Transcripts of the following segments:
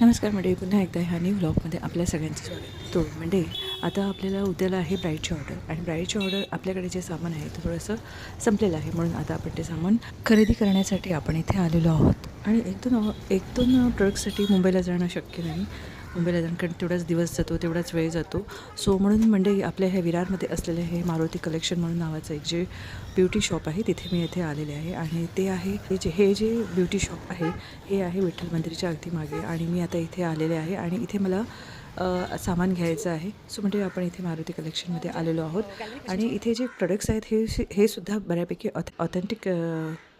नमस्कार मंडळी पुन्हा एकदा ह्या न्यू व्लॉगमध्ये आपल्या सगळ्यांचं स्वागत. तो म्हणजे आता आपल्याला उद्याला आहे ब्राईडची ऑर्डर आणि ब्राईडची ऑर्डर आपल्याकडे जे सामान आहे ते थोडंसं संपलेलं आहे. म्हणून आता आपण ते सामान खरेदी करण्यासाठी आपण इथे आलेलो आहोत. आणि एक दोन एक दोन प्रोडक्टसाठी मुंबईला जाणं शक्य नाही. मुंबईला जाणं कारण तेवढाच दिवस जातो तेवढाच वेळ जातो. सो म्हणून म्हणजे आपल्या ह्या विरारमध्ये असलेले हे मारुती कलेक्शन म्हणून नावाचं एक जे ब्युटी शॉप आहे तिथे मी येथे आलेले आहे. आणि ते आहे हे जे हे जे ब्युटी शॉप आहे हे आहे विठ्ठल मंदिरच्या अगदी मागे. आणि मी आता इथे आलेले आहे आणि इथे मला सामान घ्यायचं आहे. सो म्हणजे आपण इथे मारुती कलेक्शनमध्ये आलेलो आहोत. आणि इथे जे प्रोडक्ट्स आहेत हे हे सुद्धा बऱ्यापैकी ऑथेंटिक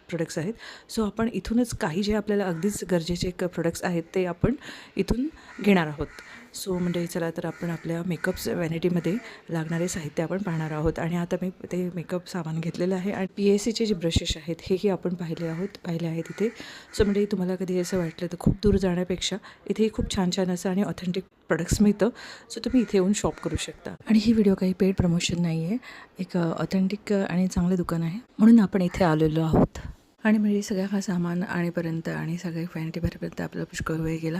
प्रोडक्ट्स आहेत. सो आपण इथूनच काही जे आपल्याला अगदीच गरजेचे प्रोडक्ट्स आहेत ते आपण इथून घेणार आहोत. सो म्हणजे चला तर आपण आपल्या मेकअप्स व्हॅनिटीमध्ये लागणारे साहित्य आपण पाहणार आहोत. आणि आता मी ते मेकअप सामान घेतलेलं आहे आणि पी एस सीचे जे ब्रशेस आहेत हेही आपण पाहिले आहोत पाहिले आहेत इथे सो म्हणजे तुम्हाला कधी असं वाटलं तर खूप दूर जाण्यापेक्षा इथे खूप छान छान असं आणि ऑथेंटिक प्रोडक्ट्स मिळतं. सो तुम्ही इथे येऊन शॉप करू शकता. आणि ही व्हिडिओ काही पेड प्रमोशन नाही आहे एक ऑथेंटिक आणि चांगलं दुकान आहे. म्हणून आपण इथे आलेलो आहोत. आणि म्हणजे सगळ्या हा सामान आणेपर्यंत आणि सगळे फॅनिटी भरेपर्यंत आपला पुष्कळ वेळ गेला.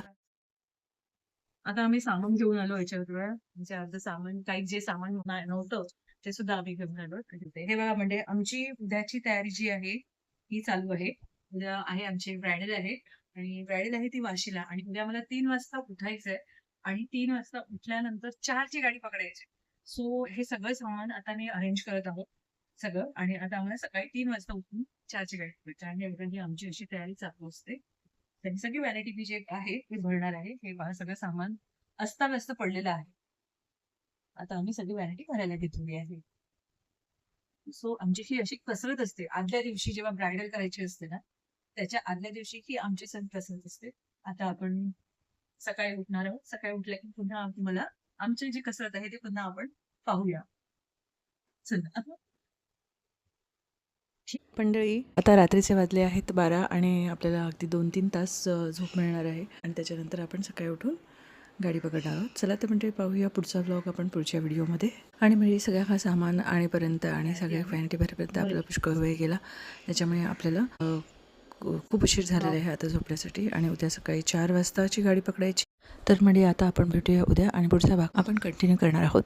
आता आम्ही सामान घेऊन आलो याच्यावर म्हणजे अर्ध सामान काही जे सामान नव्हतं ते सुद्धा आम्ही घेऊन आलो हे बघा म्हणजे आमची उद्याची तयारी जी आहे ही चालू आहे. उद्या आहे आमची ब्रायडल आहे. आणि ब्रायडल आहे ती वाशीला. आणि उद्या मला तीन वाजता उठायचंय. आणि तीन वाजता उठल्यानंतर चारची गाडी पकडायची. सो हे सगळं सामान आता मी अरेंज करत आहोत. सगळं. आणि आता आम्हाला सकाळी तीन वाजता उठून चारची गाडी पकडायची आणि आमची अशी तयारी चालू असते. त्यांनी सगळी व्हॅनिटी मी जे आहे ते भरणार आहे. हे मला सगळं सामान अस्ताव्यस्त पडलेलं आहे. आता आम्ही सगळी व्हॅरायटी भरायला घेतलेली आहे. सो आमची ही अशी कसरत असते. आदल्या दिवशी जेव्हा ब्रायडल करायची असते ना त्याच्या आदल्या दिवशी ही आमची सण कसरत असते. आता आपण सकाळी उठणार आहोत. सकाळी उठल्या की पुन्हा तुम्हाला आमची जी कसरत आहे ते पुन्हा आपण पाहूया. चला. मंडळी आता रात्रीचे वाजले आहेत बारा आणि आपल्याला अगदी दोन तीन तास झोप मिळणार आहे. आणि त्याच्यानंतर आपण सकाळी उठून गाडी पकडणार आहोत. चला तर म्हणजे पाहूया पुढचा ब्लॉग आपण पुढच्या व्हिडिओमध्ये. आणि म्हणजे सगळ्या हा सामान आणेपर्यंत आणि सगळ्या फॅनिटी भरेपर्यंत आपला पुष्कळ वेळ गेला. त्याच्यामुळे आपल्याला खूप उशीर झालेला आहे आता झोपण्यासाठी. आणि उद्या सकाळी चार वाजताची गाडी पकडायची. तर म्हणजे आता आपण भेटूया उद्या आणि पुढचा भाग आपण कंटिन्यू करणार आहोत.